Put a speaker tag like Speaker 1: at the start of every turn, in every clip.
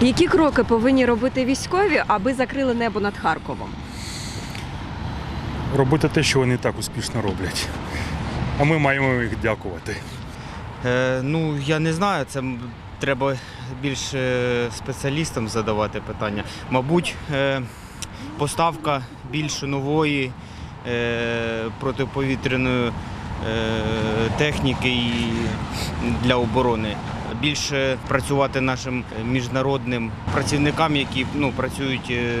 Speaker 1: Які кроки повинні робити військові, аби закрили небо над Харковом?
Speaker 2: робити те, що вони так успішно роблять. А ми маємо їх дякувати.
Speaker 3: Е, ну, я не знаю, це треба більш е, спеціалістам задавати питання. Мабуть, е, поставка більш нової е, протиповітряної е, техніки і для оборони. Більше працювати нашим міжнародним працівникам, які ну, працюють е,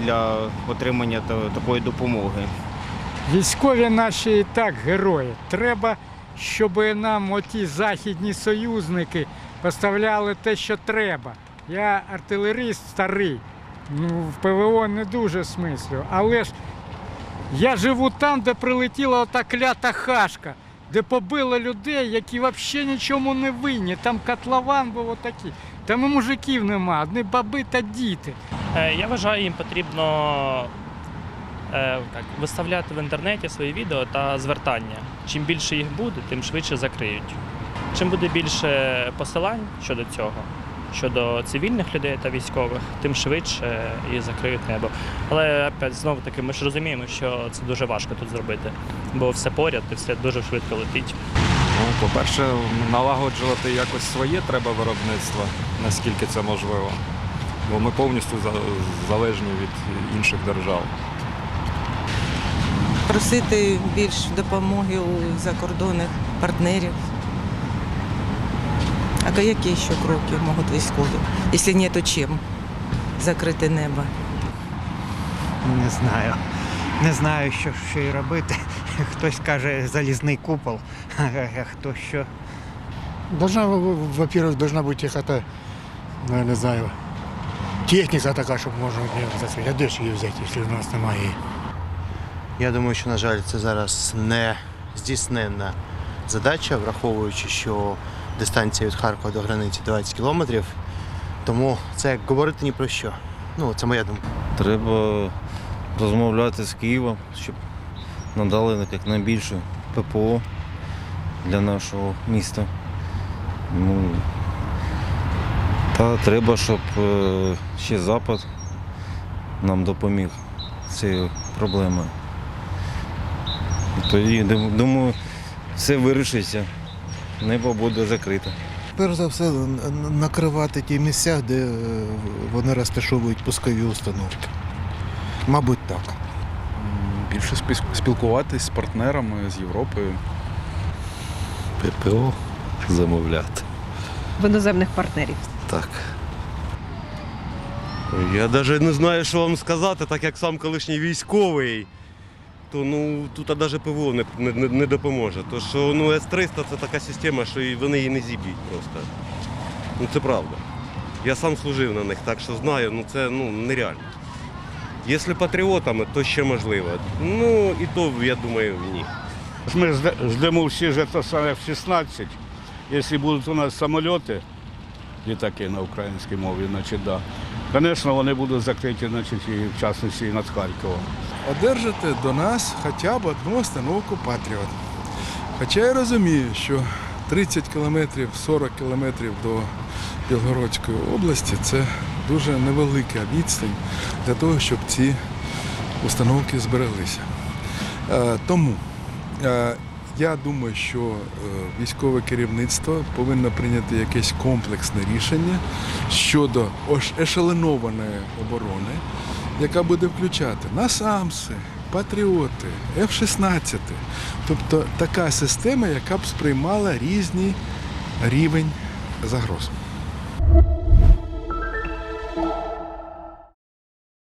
Speaker 3: для отримання такої допомоги.
Speaker 4: Військові наші і так герої. Треба, щоб нам оті західні союзники поставляли те, що треба. Я артилерист старий, ну, в ПВО не дуже смислю. Але ж я живу там, де прилетіла ота клята хашка, де побили людей, які взагалі нічому не винні. Там котлован був отакий. Там і мужиків нема, одні баби та діти.
Speaker 5: Е, Я вважаю, їм потрібно е, так, виставляти в інтернеті свої відео та звертання. Чим більше їх буде, тим швидше закриють. Чим буде більше посилань щодо цього, щодо цивільних людей та військових, тим швидше і закриють небо. Але опять знову таки ми ж розуміємо, що це дуже важко тут зробити, бо все поряд і все дуже швидко летить.
Speaker 6: Ну, по-перше, налагоджувати якось своє треба виробництво, наскільки це можливо. Бо ми повністю залежні від інших держав.
Speaker 7: просити більш допомоги у закордонних партнерів. А які ще кроки можуть військові, якщо ні, то чим закрити небо?
Speaker 8: Не знаю. Не знаю, що, що й робити. Хтось каже залізний купол, а хто що.
Speaker 9: Должна, во- во-первых, должна быть какая-то, ну, я не знаю, техніка така, щоб можна закрити. А де ж її взяти, якщо в нас немає її?
Speaker 10: Я думаю, що, на жаль, це зараз не здійсненна задача, враховуючи, що дистанція від Харкова до границі 20 кілометрів. Тому це як говорити ні про що. Ну, це моя думка.
Speaker 11: Треба розмовляти з Києвом, щоб надали як найбільше ППО для нашого міста. Ну, та треба, щоб е, ще Запад нам допоміг цією проблемою. Тоді, думаю, все вирішиться, небо буде закрите.
Speaker 9: Перш за все, накривати ті місця, де е, вони розташовують пускові установки. Мабуть, так.
Speaker 2: Більше спілкуватись з партнерами з Європою.
Speaker 11: ППО замовляти.
Speaker 1: В іноземних партнерів.
Speaker 11: Так.
Speaker 10: Я навіть не знаю, що вам сказати, так як сам колишній військовий. То ну тут навіть ПВО не, не, не допоможе. То що ну С-300 це така система, що вони її не зіб'ють просто. Ну це правда. Я сам служив на них, так що знаю, ну це ну, нереально. Якщо патріотами, то ще можливо. Ну і то, я думаю, ні.
Speaker 2: Ми ждемо всі ж саме в 16. Якщо будуть у нас самоліти, літаки на українській мові, значить, да. Звісно, вони будуть закриті, значить, і в частності над Харковом.
Speaker 9: Одержати до нас хоча б одну установку Патріот. Хоча я розумію, що 30 кілометрів, 40 кілометрів до Білгородської області це дуже невелика відстань для того, щоб ці установки збереглися. Е, Тому е, я думаю, що е, військове керівництво повинно прийняти якесь комплексне рішення щодо ешеленованої оборони, яка буде включати насамси, патріоти, F-16. Тобто така система, яка б сприймала різний рівень загроз.